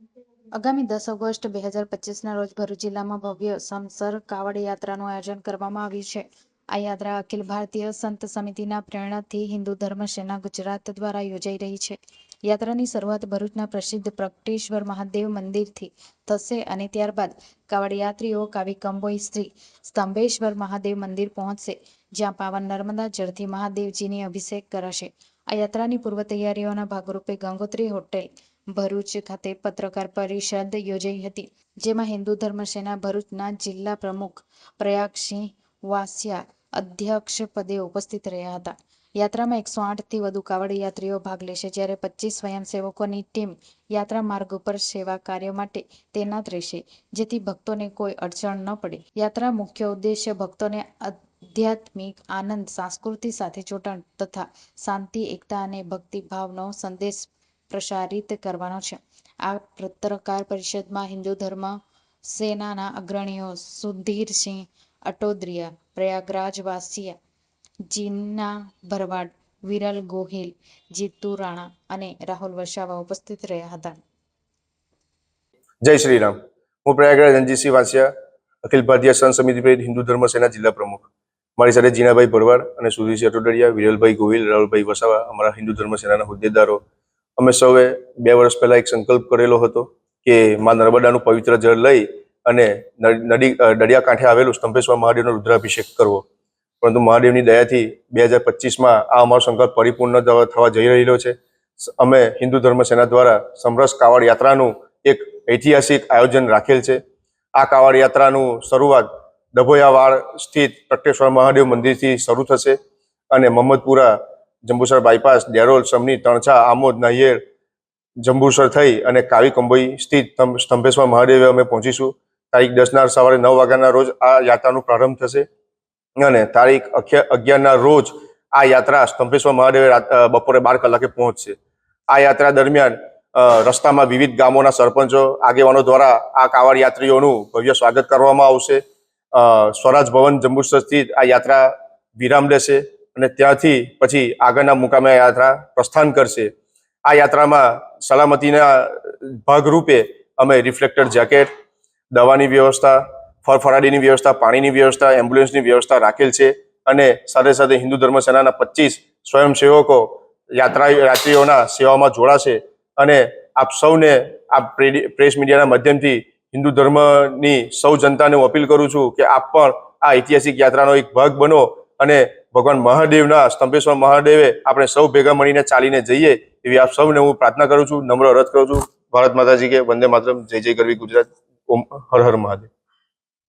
આગામી દસ ઓગસ્ટ બે હજાર પચીસના રોજ ભરૂચ જિલ્લામાં ભવ્ય સમસર કાવડ યાત્રાનું આયોજન કરવામાં આવ્યું છે. આ યાત્રા અખિલ ભારતીય સંત સમિતિના પ્રેરણાથી હિન્દુ ધર્મ સેના ગુજરાત દ્વારા યોજાઈ રહી છે. યાત્રાની શરૂઆત ભરૂચના પ્રસિદ્ધ પ્રગટેશ્વર મહાદેવ મંદિરથી થશે અને ત્યારબાદ કાવડયાત્રીઓ કાવી કંબોઈ શ્રી સ્તંભેશ્વર મહાદેવ મંદિર પહોંચશે, જ્યાં પાવન નર્મદા જળથી મહાદેવજીની અભિષેક કરાશે. આ યાત્રાની પૂર્વ તૈયારીઓના ભાગરૂપે ગંગોત્રી હોટેલ ભરૂચ ખાતે પત્રકાર પરિષદ યોજાઈ હતી, જેમાં હિન્દુ ધર્મ સેના ભરૂચના જિલ્લા પ્રમુખ પ્રયાગસિંહ વાસિયા અધ્યક્ષ પદે ઉપસ્થિત રહ્યા હતા. યાત્રામાં એકસો આઠથી વધુ કાવડ યાત્રીઓ ભાગ લેશે, જ્યારે પચીસ સ્વયંસેવકોની ટીમ યાત્રા માર્ગ ઉપર સેવા કાર્ય માટે તૈનાત રહેશે, જેથી ભક્તોને કોઈ અડચણ ન પડે. યાત્રા મુખ્ય ઉદ્દેશ્ય ભક્તોને આધ્યાત્મિક આનંદ સંસ્કૃતિ સાથે જોડાણ તથા શાંતિ, એકતા અને ભક્તિભાવનો સંદેશ પ્રસારિત કરવાનો છે. આ પત્રકાર પરિષદમાં હિન્દુ ધર્મ સેનાના અગ્રણીઓ સુધીરસિંહ અટોદરિયા પ્રયાગરાજ વાસિયા જીના ભરવાડ, વિરલ ગોહિલ, જીતુ રાણા અને રાહુલ વસાવા ઉપસ્થિત રહ્યા હતા. જય શ્રી રામ હું પ્રયાગરાજ રણજીતસિંહ વાસિયા, અખિલ ભારતીય સંત સમિતિ પ્રેરિત હિન્દુ ધર્મ સેના જિલ્લા પ્રમુખ. મારી સાથે જીનાભાઈ ભરવાડ અને સુધીરસિંહ અટોડરિયા વિરલભાઈ ગોહિલ, રાહુલભાઈ વસાવા અમારા હિન્દુ ધર્મ સેનાના હોદ્દેદારો અમે સૌએ બે વર્ષ પહેલા એક સંકલ્પ કરેલો હતો કે માં નર્મદાનું પવિત્ર જળ લઈ અને નદી દરિયા દરિયાકાંઠે આવેલું સ્તંભેશ્વર મહાદેવનો રુદ્રાભિષેક કરવો. પરંતુ મહાદેવની દયાથી બે હજાર પચીસમાં આ અમારો સંકલ્પ પરિપૂર્ણ થવા જઈ રહેલો છે. અમે હિન્દુ ધર્મ સેના દ્વારા સમરસ કાવડ યાત્રાનું એક ઐતિહાસિક આયોજન રાખેલ છે. આ કાવડ યાત્રાનું શરૂઆત ડભોયાવાડ સ્થિત પ્રગટેશ્વર મહાદેવ મંદિરથી શરૂ થશે અને મહમ્મદપુરા જંબુસર બાયપાસ, ડેરોલ, સમની, તણછા, આમોદ, નાહિયેર, જંબુસર થઈ અને કાવી કંબોઈ સ્થિત સ્તંભેશ્વર મહાદેવે અમે પહોંચીશું. તારીખ દસના સવારે નવ વાગ્યાના રોજ આ યાત્રાનો પ્રારંભ થશે. અને તારીખ અગિયારના રોજ આ યાત્રા સ્તંભેશ્વર મહાદેવે બપોરે બાર કલાકે પહોંચશે. આ યાત્રા દરમિયાન રસ્તામાં વિવિધ ગામોના સરપંચો, આગેવાનો દ્વારા આ કાવડ યાત્રીઓનું ભવ્ય સ્વાગત કરવામાં આવશે. સ્વરાજ ભવન જંબુસર સ્થિત આ યાત્રા વિરામ લેશે. અને ત્યાંથી પછી આગળના મુકામે આ યાત્રા પ્રસ્થાન કરશે. આ યાત્રામાં સલામતીના ભાગરૂપે અમે રિફ્લેક્ટર જેકેટ, દવાની વ્યવસ્થા ફરફરાડીની વ્યવસ્થા, પાણીની વ્યવસ્થા, એમ્બ્યુલન્સની વ્યવસ્થા રાખેલ છે અને સાથે સાથે હિન્દુ ધર્મ સેનાના પચીસ સ્વયંસેવકો યાત્રા યાત્રીઓના સેવામાં જોડાશે અને આપ સૌને આ પ્રેસ મીડિયાના માધ્યમથી હિન્દુ ધર્મની સૌ જનતાને હું અપીલ કરું છું કે આપ પણ આ ઐતિહાસિક યાત્રાનો એક ભાગ બનો અને ભગવાન મહાદેવના સ્તંભેશ્વર મહાદેવે આપણે સૌ ભેગા મળીને ચાલીને જઈએ એવી આપ સૌને હું પ્રાર્થના કરું છું, નમ્ર રથ કરું છું. ભારત માતાજી કે વંદે માતરમ, જય જય કરવી ગુજરાત. ઓમ, હર હર મહાદેવ.